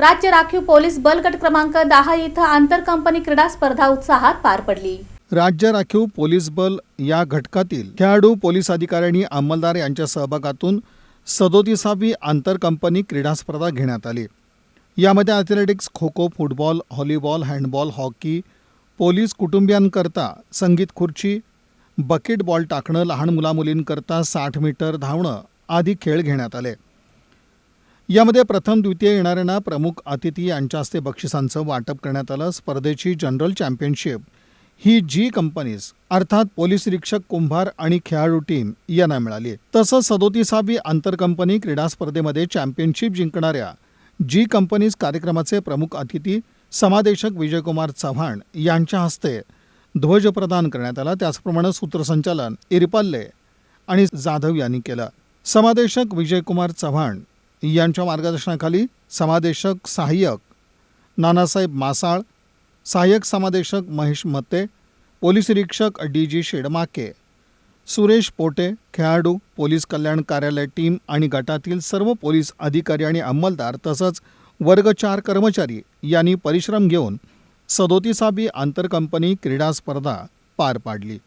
राज्य राखीव पोलीस बलगट क्रमांक दहा इथं आंतर कंपनी क्रीडा स्पर्धा उत्साहात पार पडली. राज्य राखीव पोलीस बल या घटकातील खेळाडू पोलीस अधिकारी आणि अंमलदार यांच्या सहभागातून सदोतीसावी आंतरकंपनी क्रीडा स्पर्धा घेण्यात आली. यामध्ये athletics kho kho football volleyball handball hockey police कुटुंबियांकरता संगीत खुर्ची बकेट बॉल टाकणं लहान मुलामुलींकरता साठ मीटर धावणं आदी खेळ घेण्यात आले. यामध्ये प्रथम द्वितीय येणाऱ्यांना प्रमुख अतिथी यांच्या हस्ते बक्षिसांचं वाटप करण्यात आलं. स्पर्धेची जनरल चॅम्पियनशिप. ही जी कंपनीज अर्थात पोलीस निरीक्षक कुंभार आणि खेळाडू टीम यांना मिळाली. तसंच सदोतीसावी आंतरकंपनी क्रीडा स्पर्धेमध्ये चॅम्पियनशिप जिंकणाऱ्या जी कंपनीज कार्यक्रमाचे प्रमुख अतिथी समादेशक विजयकुमार चव्हाण यांच्या हस्ते ध्वज प्रदान करण्यात आला. त्याचप्रमाणे सूत्रसंचालन इरपल्ले आणि जाधव यांनी केलं. समादेशक विजयकुमार चव्हाण यांच्या मार्गदर्शनाखाली समादेशक सहाय्यक नानासाहेब मासाळ सहाय्यक समादेशक महेश मते पोलीस निरीक्षक डी जी शेडमाके सुरेश पोटे खेळाडू पोलीस कल्याण कार्यालय टीम आणि गटातील सर्व पोलीस अधिकारी आणि अंमलदार तसंच वर्ग चार कर्मचारी यांनी परिश्रम घेऊन सदोतीसावी आंतरकंपनी क्रीडा स्पर्धा पार पाडली.